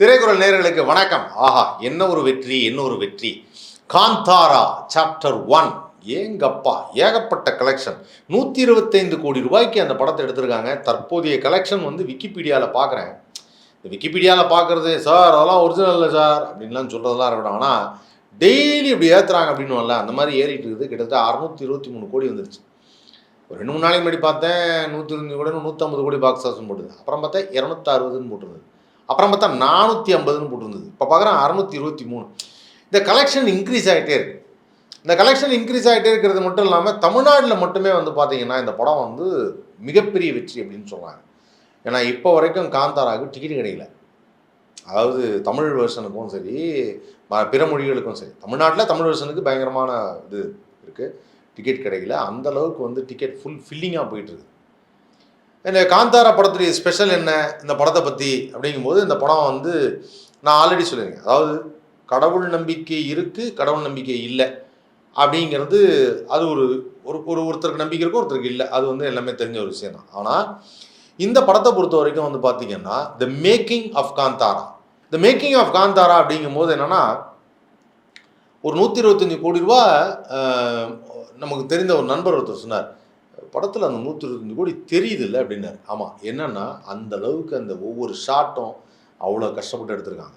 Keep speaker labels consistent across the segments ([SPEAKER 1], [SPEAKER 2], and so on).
[SPEAKER 1] திரைக்குறள் நேர்களுக்கு வணக்கம். ஆஹா என்ன ஒரு வெற்றி என்ன ஒரு வெற்றி. காந்தாரா சாப்டர் ஒன் ஏங்கப்பா ஏகப்பட்ட கலெக்ஷன் நூற்றி இருபத்தைந்து கோடி ரூபாய்க்கு அந்த படத்தை எடுத்திருக்காங்க. தற்போதைய கலெக்ஷன் வந்து விக்கிபீடியாவில் பார்க்குறேன் இந்த விக்கிபீடியாவில் பார்க்குறது சார் அதெல்லாம் ஒரிஜினல் இல்லை சார். அப்படின்லாம் சொல்கிறதெல்லாம் இருக்கட்டும். ஆனால் டெய்லி இப்படி ஏற்றுறாங்க அப்படின்னு அந்த மாதிரி ஏறிட்டு இருக்குது. கிட்டத்தட்ட அறுநூத்தி இருபத்தி மூணு கோடி வந்துருச்சு. ஒரு ரெண்டு மூணு நாளைக்கு முன்னாடி பார்த்தேன் நூற்றி இருபது கோடி நூற்றம்பது கோடி பாக்ஸ் ஆஃபீஸ் போட்டுது. அப்புறம் பார்த்தா இரநூத்தி அறுபதுன்னு போட்டுருந்தது அப்புறம் பார்த்தா நானூற்றி ஐம்பதுன்னு போட்டிருந்தது. இப்போ பார்க்குறேன் அறநூற்றி இருபத்தி மூணு. இந்த கலெக்ஷன் இன்க்ரீஸ் ஆகிட்டே இருக்கு. இந்த கலெக்ஷன் இன்க்ரீஸ் ஆகிட்டே இருக்கிறது மட்டும் இல்லாமல் தமிழ்நாட்டில் மட்டுமே வந்து பார்த்தீங்கன்னா இந்த படம் வந்து மிகப்பெரிய வெற்றி அப்படின்னு சொல்கிறாங்க ஏன்னா இப்போ வரைக்கும் காந்தாராவுக்கு டிக்கெட் கிடைக்கல. அதாவது தமிழ் வெர்ஷனுக்கும் சரி பிற மொழிகளுக்கும் சரி தமிழ்நாட்டில் தமிழ் வெர்ஷனுக்கு பயங்கரமான இது இருக்குது டிக்கெட் கிடைக்கல. அந்தளவுக்கு வந்து டிக்கெட் ஃபுல் ஃபில்லிங்காக போயிட்டுருக்கு இந்த காந்தாரா படத்துடைய ஸ்பெஷல் என்ன? இந்த படத்தை பற்றி அப்படிங்கும்போது இந்த படம் வந்து நான் ஆல்ரெடி சொல்லியிருக்கேன். அதாவது கடவுள் நம்பிக்கை இருக்குது கடவுள் நம்பிக்கை இல்லை அப்படிங்கிறது அது ஒரு ஒரு ஒரு ஒருத்தருக்கு நம்பிக்கை இருக்கும் ஒருத்தருக்கு இல்லை. அது வந்து எல்லாமே தெரிஞ்ச ஒரு விஷயம் தான். ஆனால் இந்த படத்தை பொறுத்த வரைக்கும் வந்து பார்த்திங்கன்னா the making of Kantara. The making of Kantara அப்படிங்கும்போது என்னென்னா ஒரு நூற்றி இருபத்தஞ்சி கோடி ரூபா நமக்கு தெரிந்த ஒரு நண்பர் ஒருத்தர் சொன்னார். படத்தில் அந்த நூற்றி இருபத்தஞ்சு கோடி தெரியுது இல்லை அப்படின்னாரு. ஆமாம் என்னன்னா அந்த அளவுக்கு அந்த ஒவ்வொரு ஷாட்டும் அவ்வளோ கஷ்டப்பட்டு எடுத்திருக்காங்க.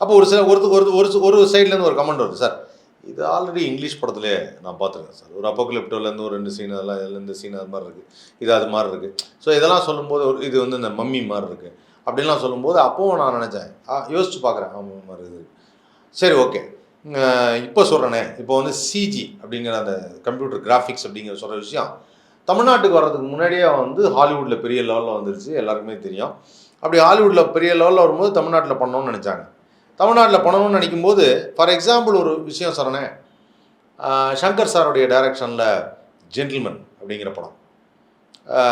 [SPEAKER 1] அப்போ ஒரு சில ஒருத்தர் ஒரு ஒரு ஒரு சைட்லேருந்து ஒரு கமெண்ட் வருது சார் இது ஆல்ரெடி இங்கிலீஷ் படத்துலேயே நான் பார்த்துருக்கேன் சார். ஒரு அப்போக்லிப்டோலேருந்து ஒரு ரெண்டு சீன் அதெல்லாம் இதுலேருந்து சீன் அது மாதிரி இருக்குது இது அது மாதிரி இருக்குது ஸோ இதெல்லாம் சொல்லும்போது ஒரு இது வந்து இந்த மம்மி மாதிரி இருக்குது அப்படின்லாம் சொல்லும்போது அப்போவும் நான் நினச்சேன். ஆ, யோசிச்சு பார்க்குறேன். ஆமாம் மாதிரி இது சரி ஓகே இப்போ சொல்கிறேனே இப்போ வந்து சிஜி அப்படிங்கிற அந்த கம்ப்யூட்டர் கிராஃபிக்ஸ் அப்படிங்கிற சொல்கிற விஷயம் தமிழ்நாட்டுக்கு வர்றதுக்கு முன்னாடியே வந்து ஹாலிவுட்டில் பெரிய லெவலில் வந்துருச்சு. எல்லாருக்குமே தெரியும். அப்படி ஹாலிவுட்டில் பெரிய லெவலில் வரும்போது தமிழ்நாட்டில் பண்ணணும்னு நினச்சாங்க. தமிழ்நாட்டில் பண்ணணும்னு நினைக்கும்போது ஃபார் எக்ஸாம்பிள் ஒரு விஷயம் சொல்கிறேனே சங்கர் சாருடைய டைரக்ஷனில் ஜென்டில்மேன் அப்படிங்கிற படம்.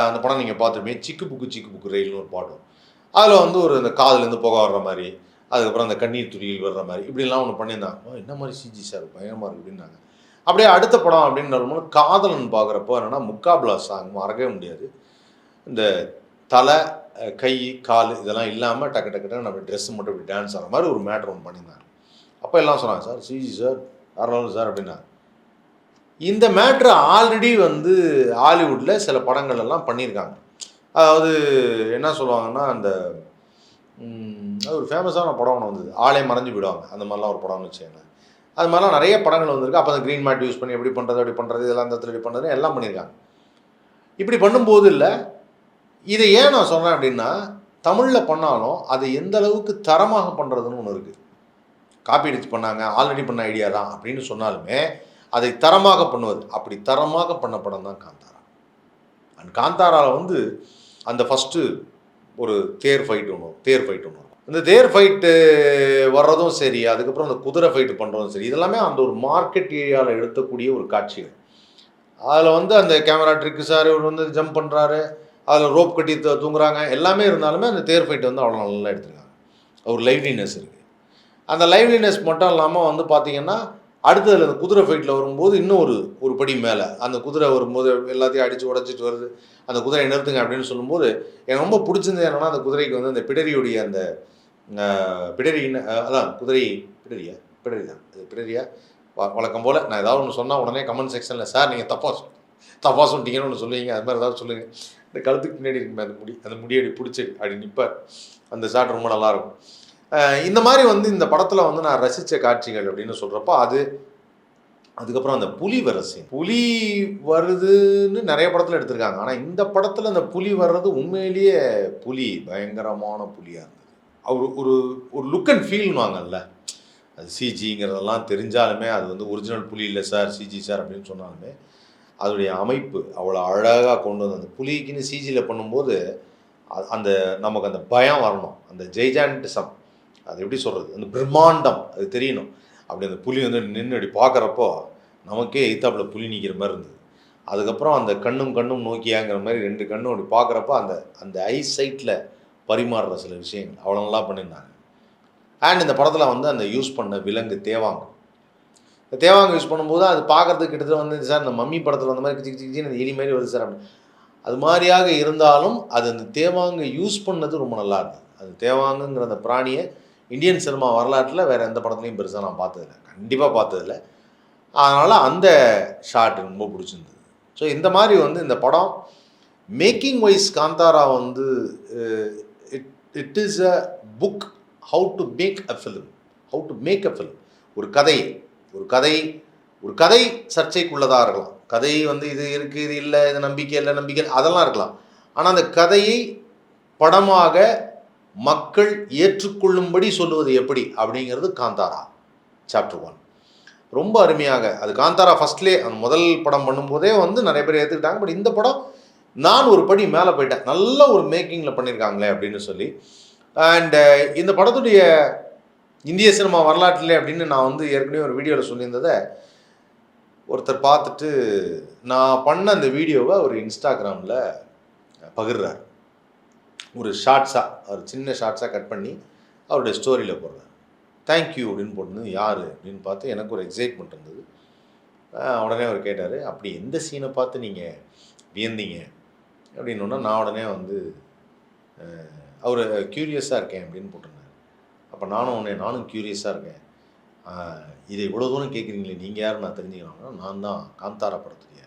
[SPEAKER 1] அந்த படம் நீங்கள் பார்த்துருப்பீங்க. சிக்கு புக்கு சிக்கு புக்கு ரயில்னு ஒரு பாட்டும் அதில் வந்து ஒரு இந்த காதுலேருந்து புகை வர்ற மாதிரி. அதுக்கப்புறம் அந்த கண்ணீர் துளியில் வர்ற மாதிரி. இப்படிலாம் ஒன்று பண்ணியிருந்தாங்க. என்ன மாதிரி சிஜி சார் பயங்கரமாக இருக்குது அப்படின்னாங்க. அப்படியே அடுத்த படம் அப்படின்னு வரும்போது காதலன் பார்க்குறப்போ என்னென்னா முக்காபிளா சாங் மறக்கவே முடியாது. இந்த தலை கை கால் இதெல்லாம் இல்லாமல் டக்கு டக்கு டக்கு நம்ம ட்ரெஸ் மட்டும் இப்படி டான்ஸ் ஆகிற மாதிரி ஒரு மேட்ரு ஒன்று பண்ணியிருந்தாங்க. அப்போ எல்லாம் சொன்னாங்க சார் சிஜி சார் யாராலும் சார் அப்படின்னாங்க. இந்த மேட்ரு ஆல்ரெடி வந்து ஹாலிவுட்டில் சில படங்கள் எல்லாம் பண்ணியிருக்காங்க. அதாவது என்ன சொல்லுவாங்கன்னா அந்த அது ஒரு ஃபேமஸான படம் ஒன்று வந்தது. ஆளே மறைஞ்சு விடுவாங்க அந்த மாதிரிலாம் ஒரு படம்னு வச்சுக்கோங்க அது மாதிரிலாம் நிறைய படங்கள் வந்திருக்கு. அப்போ அந்த க்ரீன் மேட் யூஸ் பண்ணி எப்படி பண்ணுறது எப்படி பண்ணுறது இதெல்லாம் இந்த இடத்துல எப்படி பண்ணுறது எல்லாம் பண்ணியிருக்காங்க. இப்படி பண்ணும்போது இல்லை இதை ஏன் நான் சொல்கிறேன் அப்படின்னா தமிழில் பண்ணாலும் அதை எந்த அளவுக்கு தரமாக பண்ணுறதுன்னு ஒன்று இருக்குது காப்பி அடிச்சு பண்ணாங்க ஆல்ரெடி பண்ண ஐடியா தான் அப்படின்னு சொன்னாலுமே அதை தரமாக பண்ணுவது அப்படி தரமாக பண்ண படம் தான் காந்தாரா. அண்ட் காந்தாராவில் வந்து அந்த ஃபஸ்ட்டு ஒரு தேர் ஃபைட் ஒன்று தேர் ஃபைட் ஒன்று இந்த தேர் ஃபைட்டு வர்றதும் சரி அதுக்கப்புறம் அந்த குதிரை ஃபைட்டு பண்ணுறதும் சரி இதெல்லாமே அந்த ஒரு மார்க்கெட் ஏரியாவில் எடுத்தக்கூடிய ஒரு காட்சிகள். அதில் வந்து அந்த கேமரா ட்ரிக்கு சார் இவர் வந்து ஜம்ப் பண்ணுறாரு அதில் ரோப் கட்டி தூ- தூங்குறாங்க. எல்லாமே இருந்தாலுமே அந்த தேர் ஃபைட் வந்து அவ்வளோ நல்லா எடுத்துருக்காங்க. ஒரு லைவ்லினஸ் இருக்குது அந்த லைவ்லினஸ் மட்டும் இல்லாமல் வந்து பார்த்தீங்கன்னா அடுத்ததில் அந்த குதிரை ஃபைட்டில் வரும்போது இன்னும் ஒரு ஒரு படி மேலே அந்த குதிரை வரும்போது எல்லாத்தையும் அடித்து உடச்சிட்டு வருது. அந்த குதிரை நிறுத்துங்க அப்படின்னு சொல்லும்போது எனக்கு ரொம்ப பிடிச்சிருந்தது என்னன்னா அந்த குதிரைக்கு வந்து அந்த பிடரியுடைய அந்த பிடரின்னு அதான் குதிரை பிடரியா? பிடரி தான் அது பிடரியா? வ- வழக்கம் போல் நான் ஏதாவது ஒன்று சொன்னால் உடனே கமெண்ட் செக்ஷனில் சார் நீங்கள் தப்பாக சொல் தப்பாக சொல்லிட்டீங்கன்னு ஒன்று சொல்லுவீங்க. அது மாதிரி ஏதாவது சொல்லுங்கள் இந்த கழுத்துக்கு பின்னாடி இருக்குமே அந்த முடி அந்த முடி அப்படி பிடிச்சி அப்படி நிற்பார் அந்த ஷாட் ரொம்ப நல்லாயிருக்கும். இந்த மாதிரி வந்து இந்த படத்தில் வந்து நான் ரசித்த காட்சிகள் அப்படின்னு சொல்கிறப்போ அது அதுக்கப்புறம் அந்த புலி வர புலி வருதுன்னு நிறைய படத்தில் எடுத்திருக்காங்க. ஆனால் இந்த படத்தில் அந்த புலி வர்றது உண்மையிலேயே புலி பயங்கரமான புலியாக இருந்தது. அவர் ஒரு ஒரு லுக் அண்ட் ஃபீல்னு வாங்கல்ல. அது சிஜிங்கிறதெல்லாம் தெரிஞ்சாலுமே அது வந்து ஒரிஜினல் புலி இல்லை சார் சிஜி சார் அப்படின்னு சொன்னாலுமே அதோடைய அமைப்பு அவ்வளோ அழகாக கொண்டு வந்து அந்த புலிக்குன்னு சிஜியில் பண்ணும்போது அந்த நமக்கு அந்த பயம் வரணும். அந்த ஜெய்ஜான்டிசம் அது எப்படி சொல்கிறது அந்த பிரம்மாண்டம் அது தெரியணும். அப்படி அந்த புலி வந்து நின்று அப்படி பார்க்குறப்போ நமக்கே எய்த்தாப்பில் புலி நிற்கிற மாதிரி இருந்தது. அதுக்கப்புறம் அந்த கண்ணும் கண்ணும் நோக்கியாங்கிற மாதிரி ரெண்டு கண்ணும் அப்படி பார்க்குறப்போ அந்த அந்த ஐ சைட்டில் பரிமாறுற சில விஷயங்கள். அவ்வளோ நல்லா பண்ணியிருந்தாங்க. அண்ட் இந்த படத்தில் வந்து அந்த யூஸ் பண்ண விலங்கு தேவாங்கு. இந்த தேவாங்கு யூஸ் பண்ணும்போது அது பார்க்கறதுக்கு கிட்டத்தட்ட வந்து சார் இந்த மம்மி படத்தில் வந்த மாதிரி கிச்சி கிச்சி அந்த எலி மாதிரி வருது சார் அப்படின்னு. அது மாதிரியாக இருந்தாலும் அது அந்த தேவாங்கு யூஸ் பண்ணது ரொம்ப நல்லா இருந்தது. அது தேவாங்குங்கிற அந்த பிராணியை இந்தியன் சினிமா வரலாற்றில் வேறு எந்த படத்துலையும் பெருசாக நான் பார்த்ததில்ல. கண்டிப்பாக பார்த்ததில்ல. அதனால் அந்த ஷாட் ரொம்ப பிடிச்சிருந்தது. ஸோ இந்த மாதிரி வந்து இந்த படம் மேக்கிங் வைஸ் காந்தாரா வந்து it is a book how to make a film how to make a film ஒரு கதை ஒரு கதை ஒரு கதை சர்ச்சைக்குள்ளதாக இருக்கலாம் கதை வந்து இது இருக்குது இது இல்லை இது நம்பிக்கை இல்லை நம்பிக்கை இல்லை, அதெல்லாம் இருக்கலாம். ஆனால் அந்த கதையை படமாக மக்கள் ஏற்றுக்கொள்ளும்படி சொல்லுவது எப்படி அப்படிங்கிறது காந்தாரா சாப்டர் ஒன் ரொம்ப அருமையாக அது காந்தாரா ஃபர்ஸ்ட்லே அந்த முதல் படம் பண்ணும்போதே வந்து நிறைய பேர் ஏற்றுக்கிட்டாங்க பட் இந்த படம் நான் ஒரு படி மேலே போயிட்டேன். நல்ல ஒரு மேக்கிங்கில் பண்ணியிருக்காங்களே அப்படின்னு சொல்லி. அண்டு uh, இந்த படத்துடைய இந்திய சினிமா வரலாற்றிலே அப்படின்னு நான் வந்து ஏற்கனவே ஒரு வீடியோவில் சொல்லியிருந்ததை ஒருத்தர் பார்த்துட்டு நான் பண்ண அந்த வீடியோவை ஒரு இன்ஸ்டாகிராமில் பகிர்றார். ஒரு ஷார்ட்ஸாக ஒரு சின்ன ஷார்ட்ஸாக கட் பண்ணி அவருடைய ஸ்டோரியில் போடுறார். தேங்க்யூ அப்படின்னு போட்டு யார் அப்படின்னு பார்த்து எனக்கு ஒரு எக்ஸைட்மெண்ட் இருந்தது. உடனே அவர் கேட்டார் அப்படி எந்த சீனை பார்த்து நீங்கள் வியந்தீங்க? அப்படின்னோன்னா நான் உடனே வந்து அவர் க்யூரியஸாக இருக்கேன் அப்படின்னு போட்டிருந்தார். அப்போ நானும் உடனே நானும் க்யூரியஸாக இருக்கேன். இதை இவ்வளோ தூரம் கேட்குறீங்களே நீங்கள் யார் நான் தெரிஞ்சுக்கலாம்னா நான் தான் காந்தாரா படத்துடைய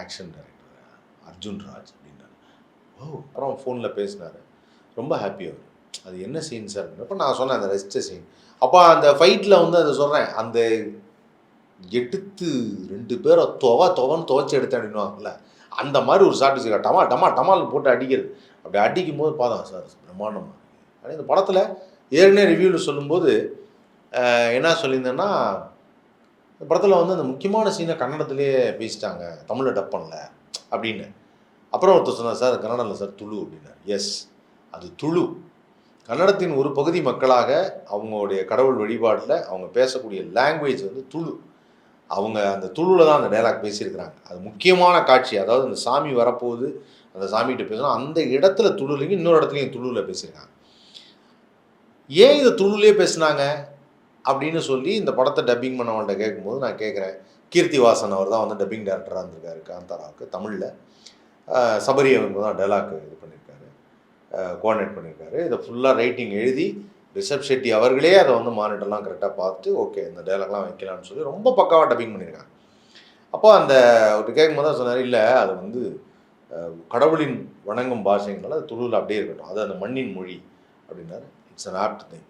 [SPEAKER 1] ஆக்ஷன் டைரக்டர் அர்ஜுன் ராஜ் அப்படின்னாரு. ஓ அப்புறம் ஃபோனில் பேசினார். ரொம்ப ஹாப்பி அவர். அது என்ன சீன் சார் அப்போ நான் சொன்னேன் அந்த ரெஸ்ட் சீன் அப்போ அந்த ஃபைட்டில் வந்து அதை சொல்கிறேன் அந்த எடுத்து ரெண்டு பேரை துவ துவன்னு துவைச்சி எடுத்தேன் அப்படின்னுவாங்கல்ல. அந்த மாதிரி ஒரு ஷார்ட் வச்சுருக்கா டமா டமா டமால் போட்டு அடிக்கிறது. அப்படி அடிக்கும் போது பார்த்தோம் சார் பிரம்மாண்டமாக ஆனால் இந்த படத்தில் ஏற்கனவே ரிவ்யூவில் சொல்லும்போது என்ன சொல்லியிருந்தேன்னா இந்த படத்தில் வந்து அந்த முக்கியமான சீனை கன்னடத்துலேயே பேசிட்டாங்க தமிழில் டப் பண்ணல அப்படின்னு. அப்புறம் ஒருத்தர் சொன்னார் சார் கன்னடம் சார் துளு அப்படின்னார். எஸ் அது துளு. கன்னடத்தின் ஒரு பகுதி மக்களாக அவங்களுடைய கடவுள் வழிபாட்டில் அவங்க பேசக்கூடிய லாங்குவேஜ் வந்து துளு. அவங்க அந்த துளுவில் தான் அந்த டைலாக் பேசியிருக்கிறாங்க. அது முக்கியமான காட்சி. அதாவது அந்த சாமி வரப்போகுது அந்த சாமிகிட்ட பேசணும். அந்த இடத்துல துளுலையும் இன்னொரு இடத்துலையும் துளுவில் பேசியிருக்காங்க. ஏன் இதை துளுலே பேசுனாங்க? அப்படின்னு சொல்லி இந்த படத்தை டப்பிங் பண்ணவன்ட்ட கேட்கும்போது நான் கேட்குறேன். கீர்த்தி வாசன் அவர் தான் வந்து டப்பிங் டேரக்டராக இருந்திருக்காரு காந்தாராவுக்கு தமிழில். சபரி அவங்க தான் டைலாக் இது பண்ணியிருக்காரு. கோஆர்டினேட் பண்ணியிருக்காரு. இதை ஃபுல்லாக ரைட்டிங் எழுதி ரிஷப் ஷெட்டி அவர்களே அதை வந்து மானிட்டர்லாம் கரெக்டாக பார்த்துட்டு ஓகே இந்த டைலாக்லாம் வைக்கலாம்னு சொல்லி ரொம்ப பக்காவாக டப்பிங் பண்ணியிருக்காங்க அப்போ அந்த ஒரு கேட்கும்போது தான் சொன்னார் இல்லை அது வந்து கடவுளின் வணங்கும் பாஷைங்கனால அது துளுவில் அப்படியே இருக்கட்டும். அது அந்த மண்ணின் மொழி. அப்படின்னாரு. இட்ஸ் அன் ஆப்ட் திங்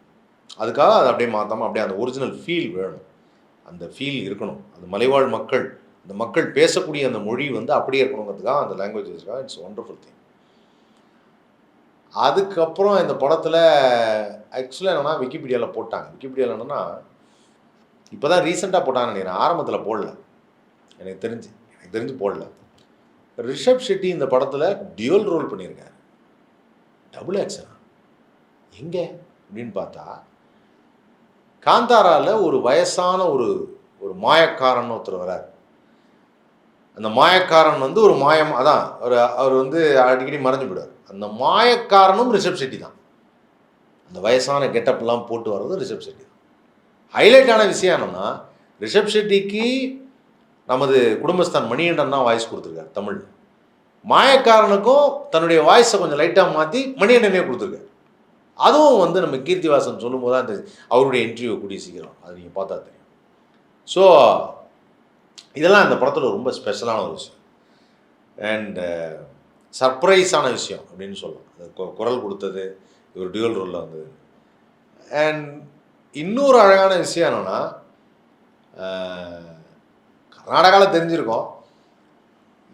[SPEAKER 1] அதுக்காக அதை அப்படியே மாற்றாமல் அப்படியே அந்த ஒரிஜினல் ஃபீல் வேணும். அந்த ஃபீல் இருக்கணும். அந்த மலைவாழ் மக்கள் அந்த மக்கள் பேசக்கூடிய அந்த மொழி வந்து அப்படியே இருக்கணுங்கிறதுக்காக அந்த லாங்குவேஜ் வச்சுருக்காங்க. இட்ஸ் ஒண்டர்ஃபுல் திங் அதுக்கப்புறம் இந்த படத்தில் ஆக்சுவலாக என்னென்னா விக்கிபீடியாவில் போட்டாங்க. விக்கிபீடியாவில் என்னென்னா இப்போ தான் ரீசெண்டாக போட்டாங்கன்னு நினைக்கிறேன். ஆரம்பத்தில் போடல. எனக்கு தெரிஞ்சு எனக்கு தெரிஞ்சு போடல. ரிஷப் ஷெட்டி இந்த படத்தில் டியூல் ரோல் பண்ணியிருக்காரு. டபுள் ஆக்ஷனா எங்கே? அப்படின்னு பார்த்தா காந்தாராவில் ஒரு வயசான ஒரு ஒரு மாயக்காரன் ஒருத்தர் வரார். அந்த மாயக்காரன் வந்து ஒரு மாயம் அதான் அவர் அவர் வந்து அடிக்கடி மறைஞ்சு போயிடுவார். அந்த மாயக்காரனும் ரிஷப் செட்டி தான். அந்த வயசான கெட்டப்லாம் போட்டு வர்றது ரிஷப் செட்டி தான். ஹைலைட்டான விஷயம் என்னன்னா ரிஷப் செட்டிக்கு நமது குடும்பஸ்தான் மணிகண்டன் தான் வாய்ஸ் கொடுத்துருக்காரு தமிழ் மாயக்காரனுக்கும் தன்னுடைய வாய்ஸை கொஞ்சம் லைட்டாக மாற்றி மணிகண்டனே கொடுத்துருக்காரு. அதுவும் வந்து நம்ம கீர்த்திவாசன் சொல்லும்போது தான் தெரியும் அவருடைய இன்டர்வியூ கூடிய சீக்கிரம். அது நீங்கள் பார்த்தா தெரியும். ஸோ இதெல்லாம் இந்த படத்தில் ரொம்ப ஸ்பெஷலான ஒரு விஷயம். அண்டு சர்ப்ரைஸான விஷயம் அப்படின்னு சொல்லலாம். குரல் கொடுத்தது இவர் டியூவல் ரோலில் வந்தது. அண்ட் இன்னொரு அழகான விஷயம் என்னென்னா கர்நாடகாவில் தெரிஞ்சிருக்கோம்.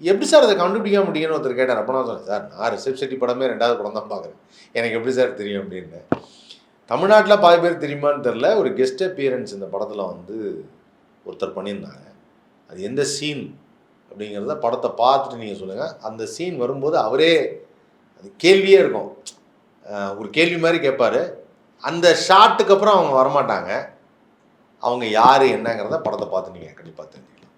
[SPEAKER 1] எப்படி சார் அதை கண்டுபிடிக்க முடியும்னு ஒருத்தர் கேட்டார். அப்போ நான் சொன்னேன் சார் நான் ரிஷப் செட்டி படமே ரெண்டாவது படம் தான் பார்க்குறேன். எனக்கு எப்படி சார் தெரியும்? அப்படின்னு. தமிழ்நாட்டில் பாதி பேர் தெரியுமான்னு தெரில ஒரு கெஸ்ட் அப்பியரன்ஸ் இந்த படத்தில் வந்து ஒருத்தர் பண்ணியிருந்தாங்க. அது எந்த சீன் அப்படிங்கிறத படத்தை பார்த்துட்டு நீங்கள் சொல்லுங்கள் அந்த சீன் வரும்போது அவரே அது கேள்வியே இருக்கும். ஒரு கேள்வி மாதிரி கேட்பாரு. அந்த ஷாட்டுக்கு அப்புறம் அவங்க வரமாட்டாங்க. அவங்க யார் என்னங்கிறத படத்தை பார்த்து நீங்கள் கண்டிப்பாக தெரிஞ்சுக்கலாம்.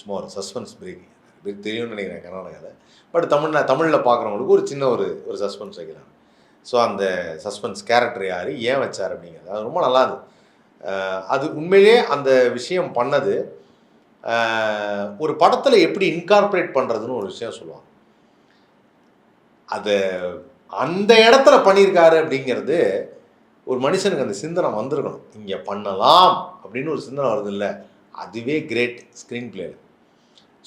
[SPEAKER 1] சும்மா ஒரு சஸ்பென்ஸ் பிரேக் பேர் தெரியும்னு நினைக்கிறேன் கர்நாடகாவில் பட் தமிழ்நா தமிழில் பார்க்குறவங்களுக்கு ஒரு சின்ன ஒரு ஒரு சஸ்பென்ஸ் வைக்கிறாங்க ஸோ அந்த சஸ்பென்ஸ் கேரக்டர் யார் ஏன் வச்சார் அப்படிங்கிறது. அது ரொம்ப நல்லா இருந்தது. அது உண்மையிலேயே அந்த விஷயம் பண்ணது. ஒரு படத்தில் எப்படி இன்கார்பரேட் பண்ணுறதுன்னு ஒரு விஷயம் சொல்லுவாங்க. அதை அந்த இடத்துல பண்ணியிருக்காரு அப்படிங்கிறது ஒரு மனுஷனுக்கு அந்த சிந்தனை வந்திருக்கணும். இங்கே பண்ணலாம் அப்படின்னு ஒரு சிந்தனை வருது இல்லை அதுவே கிரேட் ஸ்க்ரீன் பிளேல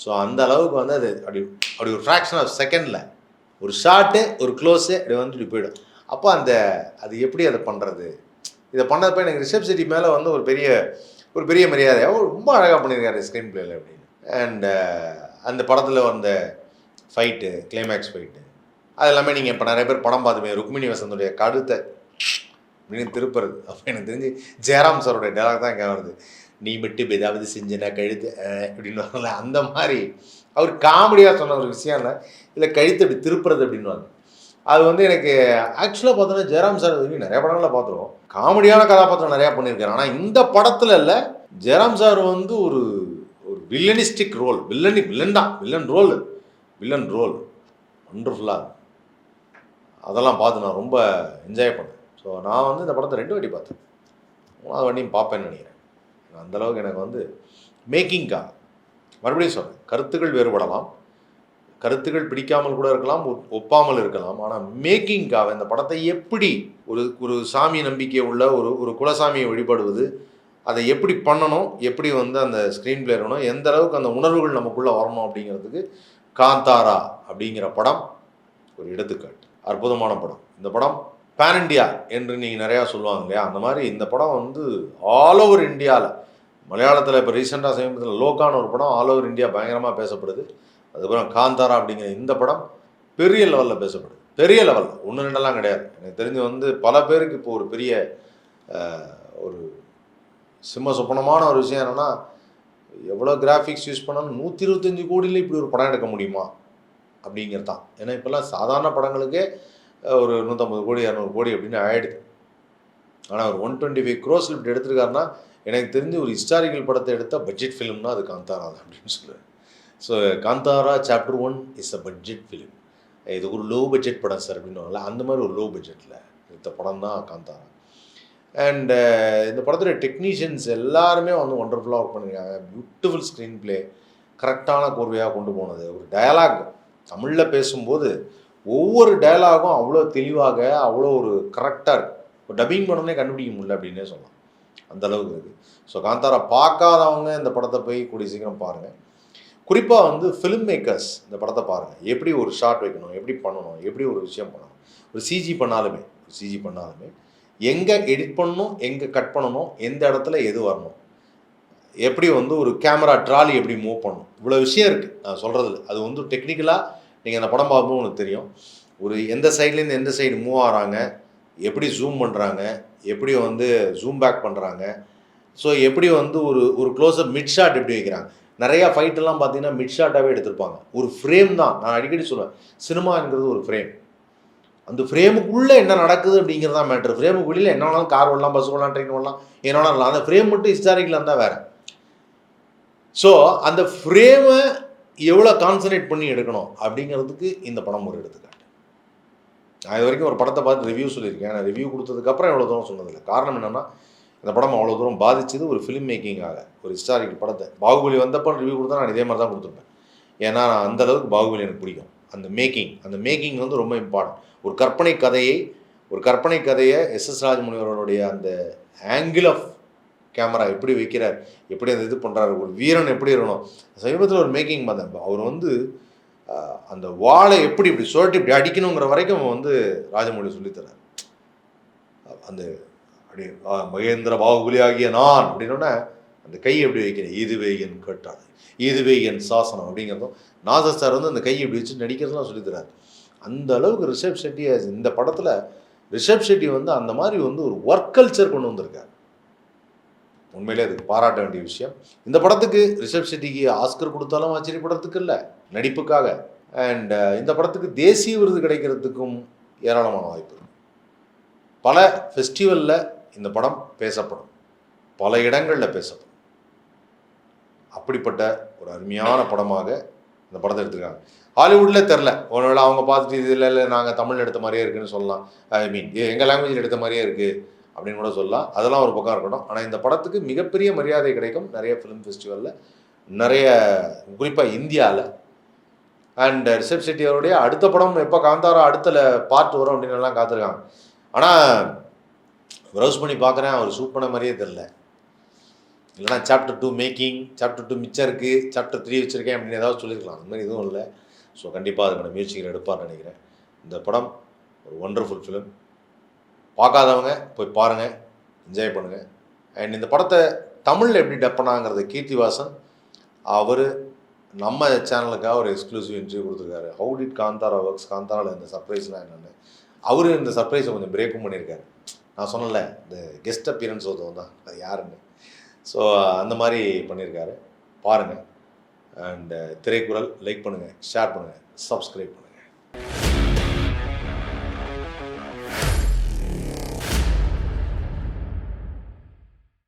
[SPEAKER 1] ஸோ அந்த அளவுக்கு வந்து அது அப்படி அப்படி ஒரு ஃப்ராக்ஷன் ஆஃப் செகண்டில் ஒரு ஷார்ட்டு ஒரு க்ளோஸு அப்படி வந்து இப்படி போயிடும். அப்போ அந்த அது எப்படி அதை பண்ணுறது இதை பண்ணப்போ எனக்கு ரிஷப் செட்டி மேலே வந்து ஒரு பெரிய ஒரு பெரிய மரியாதையாக அவர் ரொம்ப அழகாக பண்ணியிருக்காரு ஸ்க்ரீன் பிளேயில் அப்படின்னு. அண்ட் uh, அந்த படத்தில் வந்த ஃபைட்டு கிளைமேக்ஸ் ஃபைட்டு அது எல்லாமே நீங்கள் இப்போ நிறைய பேர் படம் பார்த்துமே ருக்மிணி வசந்தோடைய கழுத்தை அப்படின்னு திருப்புறது. அப்போ எனக்கு தெரிஞ்சு ஜெயராம் சாரோடைய டேலாக் தான் இங்கே வருது. நீ மட்டும் ஏதாவது செஞ்சனா கழுத்து அப்படின்னு வரல அந்த மாதிரி. அவர் காமெடியாக சொன்ன ஒரு விஷயம் இல்லை. இல்லை கழுத்து அப்படி திருப்புறது அப்படின்வாங்க அது வந்து எனக்கு ஆக்சுவலாக பார்த்தோன்னா ஜெயராம் சார் வரைக்கும் நிறைய படங்களில் பார்த்துருவோம். காமெடியான கதாபாத்திரம் நிறையா பண்ணியிருக்காரு. ஆனால் இந்த படத்தில் இல்லை ஜெயராம் சார் வந்து ஒரு ஒரு வில்லனிஸ்டிக் ரோல் வில்லனி வில்லன் தான். வில்லன் ரோல் வில்லன் ரோல் ஒண்டர்ஃபுல்லாக அதெல்லாம் பார்த்து நான் ரொம்ப என்ஜாய் பண்ணேன். ஸோ நான் வந்து இந்த படத்தை ரெண்டு வாட்டி பார்த்தேன். மூணாவது வாட்டியும் பார்ப்பேன்னு நினைக்கிறேன். அந்தளவுக்கு எனக்கு வந்து மேக்கிங்காக மறுபடியும் சொல்கிறேன் கருத்துக்கள் வேறுபடலாம். கருத்துக்கள் பிடிக்காமல் கூட இருக்கலாம் ஒப்பாமல் இருக்கலாம். ஆனால் மேக்கிங்காக இந்த படத்தை எப்படி ஒரு ஒரு சாமி நம்பிக்கை உள்ள ஒரு ஒரு குலசாமியை வழிபடுவது அதை எப்படி பண்ணணும் எப்படி வந்து அந்த ஸ்க்ரீன் பிளே இருக்கணும் எந்த அளவுக்கு அந்த உணர்வுகள் நமக்குள்ளே வரணும் அப்படிங்கிறதுக்கு காந்தாரா அப்படிங்கிற படம் ஒரு எடுத்துக்காட்டு. அற்புதமான படம். இந்த படம் பேன் இண்டியா என்று நீங்கள் நிறையா சொல்லுவாங்க இல்லையா? அந்த மாதிரி இந்த படம் வந்து ஆல் ஓவர் இந்தியாவில் மலையாளத்தில் இப்போ ரீசெண்டாக சமீபத்தில் லோக்கான ஒரு படம் ஆல் ஓவர் இந்தியா பயங்கரமாக பேசப்படுது. அதுக்கப்புறம் காந்தாரா அப்படிங்கிற இந்த படம் பெரிய லெவலில் பேசப்படுது. பெரிய லெவலில் ஒன்று ரெண்டெல்லாம் கிடையாது. எனக்கு தெரிஞ்சு வந்து பல பேருக்கு இப்போ ஒரு பெரிய ஒரு சிம்ம சொப்பனமான ஒரு விஷயம் என்னென்னா எவ்வளோ கிராஃபிக்ஸ் யூஸ் பண்ணாலும் நூற்றி இருபத்தஞ்சி கோடியில் இப்படி ஒரு படம் எடுக்க முடியுமா? அப்படிங்கிறது தான். ஏன்னா இப்போல்லாம் சாதாரண படங்களுக்கே ஒரு நூற்றம்பது கோடி இரநூறு கோடி அப்படின்னு ஆகிடுது ஆனால் ஒரு ஒன் டுவெண்ட்டி ஃபைவ் க்ரோஸ் இப்படி எடுத்திருக்காருன்னா எனக்கு தெரிஞ்சு ஒரு ஹிஸ்டாரிக்கல் படத்தை எடுத்தால் பட்ஜெட் ஃபிலிம்னா அது காந்தாரா அப்படின்னு சொல்லுவேன். So Kantara chapter one is a budget film இது ஒரு லோ பட்ஜெட் படம் சார் அப்படின்னு அந்த மாதிரி ஒரு லோ பட்ஜெட்டில் இந்த படம் தான் காந்தாரா அண்டு uh, இந்த படத்துடைய டெக்னீஷியன்ஸ் எல்லாருமே வந்து ஒண்டர்ஃபுல்லாக ஒர்க் பண்ணியிருக்காங்க பியூட்டிஃபுல் ஸ்க்ரீன் ப்ளே கரெக்டான கோர்வையாக கொண்டு போனது. ஒரு டயலாக் தமிழில் பேசும்போது ஒவ்வொரு டயலாகும் அவ்வளோ தெளிவாக அவ்வளோ ஒரு கரெக்டாக இருக்குது ஒரு டப்பிங் பண்ணனே கண்டுபிடிக்க முடியல அப்படின்னே சொல்லலாம். அந்த அளவுக்கு இருக்குது ஸோ காந்தாரா பார்க்காதவங்க இந்த படத்தை போய் கூடிய சீக்கிரம் பாருங்கள் குறிப்பாக வந்து ஃபிலிம் மேக்கர்ஸ் இந்த படத்தை பாருங்கள் எப்படி ஒரு ஷாட் வைக்கணும் எப்படி பண்ணணும் எப்படி ஒரு விஷயம் பண்ணணும். ஒரு சிஜி பண்ணாலுமே ஒரு சிஜி பண்ணாலுமே எங்கே எடிட் பண்ணணும் எங்கே கட் பண்ணணும் எந்த இடத்துல எது வரணும். எப்படி வந்து ஒரு கேமரா ட்ராலி எப்படி மூவ் பண்ணணும். இவ்வளோ விஷயம் இருக்குது நான் சொல்கிறது அது வந்து டெக்னிக்கலாக நீங்கள் அந்த படம் பார்க்கும்போது உங்களுக்கு தெரியும். ஒரு எந்த சைட்லேருந்து எந்த சைடு மூவ் ஆகிறாங்க எப்படி ஜூம் பண்ணுறாங்க எப்படி வந்து ஜூம் பேக் பண்ணுறாங்க ஸோ எப்படி வந்து ஒரு ஒரு க்ளோஸ்அப் மிட் ஷாட் எப்படி வைக்கிறாங்க. நிறையா ஃபைட்டெல்லாம் பார்த்தீங்கன்னா மிட் ஷாட்டாகவே எடுத்திருப்பாங்க. ஒரு ஃப்ரேம் தான். நான் அடிக்கடி சொல்லுவேன் சினிமாங்கிறது ஒரு ஃப்ரேம் அந்த ஃப்ரேமுக்குள்ளே என்ன நடக்குது அப்படிங்கிறது தான் மேட்ரு ஃப்ரேமுக்கு வெளியில் என்ன வேணாலும் கார் வரலாம் பஸ் ஓடலாம் ட்ரெயின் ஓடலாம் என்ன வேணாலும் அந்த ஃப்ரேம் மட்டும் ஹிஸ்டாரிக்கில் இருந்தால் வேறு. ஸோ அந்த ஃப்ரேமை எவ்வளோ கான்சன்ட்ரேட் பண்ணி எடுக்கணும் அப்படிங்கிறதுக்கு இந்த படம் ஒரு எடுத்துக்காட்டு. நான் இது வரைக்கும் ஒரு படத்தை பார்த்து ரிவ்யூ சொல்லியிருக்கேன். நான் ரிவ்யூ கொடுத்ததுக்கப்புறம் எவ்வளோ தூரம் சொன்னதில்லை. காரணம் என்னென்னா இந்த படம் அவ்வளோ தூரம் பாதிச்சது ஒரு ஃபிலிம் மேக்கிங்காக ஒரு ஹிஸ்டாரிக்கல் படத்தை. பாகுபலி வந்தப்போ ரிவ்யூ கொடுத்தா நான் இதே மாதிரி தான் கொடுத்துருப்பேன். ஏன்னா நான் அந்த அளவுக்கு பாகுபலி எனக்கு பிடிக்கும். அந்த மேக்கிங் அந்த மேக்கிங் வந்து ரொம்ப இம்பார்ட்டன்ட் ஒரு கற்பனை கதையை ஒரு கற்பனை கதையை எஸ் எஸ் ராஜமுனிவரனுடைய அந்த ஆங்கிள் ஆஃப் கேமரா எப்படி வைக்கிறார் எப்படி அந்த இது பண்ணுறாரு ஒரு வீரன் எப்படி இருக்கணும் சமீபத்தில் ஒரு மேக்கிங் பார்த்தேன். அவர் வந்து அந்த வாளை எப்படி இப்படி சுழட்டி இப்படி அடிக்கணுங்கிற வரைக்கும் அவன் வந்து ராஜமௌழி சொல்லித்தரார் அந்த அப்படி மகேந்திர பாகுபலி ஆகிய நான் அப்படின்னோடனே அந்த கையை எப்படி வைக்கிறேன் இதுவே என் கேட்டாது இதுவே என் சாசனம் அப்படிங்கிறதும் நாசர் சார் வந்து அந்த கையை இப்படி வச்சு நடிக்கிறதுலாம் சொல்லித்தரார் அந்த அளவுக்கு ரிஷப் ஷெட்டி இந்த படத்தில் ரிஷப் ஷெட்டி வந்து அந்த மாதிரி வந்து ஒரு ஒர்க் கல்ச்சர் கொண்டு வந்திருக்கார். உண்மையிலே அதுக்கு பாராட்ட வேண்டிய விஷயம். இந்த படத்துக்கு ரிஷப் செட்டிக்கு ஆஸ்கர் கொடுத்தாலும் ஆச்சரியப்படுறதுக்கு இல்லை நடிப்புக்காக. அண்ட் இந்த படத்துக்கு தேசிய விருது கிடைக்கிறதுக்கும் ஏராளமான வாய்ப்பு பல ஃபெஸ்டிவலில் இந்த படம் பேசப்படும். பல இடங்களில் பேசப்படும். அப்படிப்பட்ட ஒரு அருமையான படமாக இந்த படத்தை எடுத்துருக்காங்க. ஹாலிவுட்டில் தெரில ஒருவேளை அவங்க பார்த்துட்டு இது இல்லை இல்லை நாங்கள் தமிழ் எடுத்த மாதிரியே இருக்குன்னு சொல்லலாம். ஐ மீன் எங்கள் லாங்குவேஜில் எடுத்த மாதிரியே இருக்குது அப்படின்னு கூட சொல்லலாம். அதெல்லாம் ஒரு பக்கம் இருக்கட்டும். ஆனால் இந்த படத்துக்கு மிகப்பெரிய மரியாதை கிடைக்கும் நிறைய ஃபிலிம் ஃபெஸ்டிவலில் நிறைய குறிப்பாக இந்தியாவில் அண்ட் ரிஷப் செட்டி அவருடைய அடுத்த படம் எப்போ காந்தாரா அடுத்த பார்ட் வரும் அப்படின்னு எல்லாம் காத்திருக்காங்க. ஆனால் ப்ரௌஸ் பண்ணி பார்க்குறேன் அவர் ஷூட் பண்ண மாதிரியே தெரில இல்லைனா chapter two making chapter two மிச்சம் இருக்குது சாப்டர் த்ரீ வச்சுருக்கேன் அப்படின்னு ஏதாவது சொல்லியிருக்கலாம். அந்த மாதிரி எதுவும் இல்லை. ஸோ கண்டிப்பாக அதுக்கான முயற்சிகள் எடுப்பார்னு நினைக்கிறேன். இந்த படம் ஒரு ஒண்டர்ஃபுல் ஃபிலிம் பார்க்காதவங்க போய் பாருங்கள் என்ஜாய் பண்ணுங்கள் அண்ட் இந்த படத்தை தமிழில் எப்படி டப் பண்ணாங்கிறது கீர்த்திவாசன் அவர் நம்ம சேனலுக்காக ஒரு எக்ஸ்க்ளூசிவ் இன்டர்வியூ கொடுத்துருக்காரு. ஹவு டிட் காந்தாரா ஒர்க்ஸ் காந்தாராவில் இந்த சர்ப்ரைஸ்லாம் என்னென்னு. அவர் இந்த சர்ப்ரைஸை கொஞ்சம் பிரேக்கும் பண்ணியிருக்காரு. நான் சொன்னல இந்த கெஸ்ட் அப்பியரன்ஸ் ஒருத்தவன் தான் அது யாருன்னு. ஸோ அந்த மாதிரி பண்ணியிருக்காரு. பாருங்கள் அண்டு திரைக்குறள் லைக் பண்ணுங்கள் ஷேர் பண்ணுங்கள் சப்ஸ்கிரைப் பண்ணுங்கள்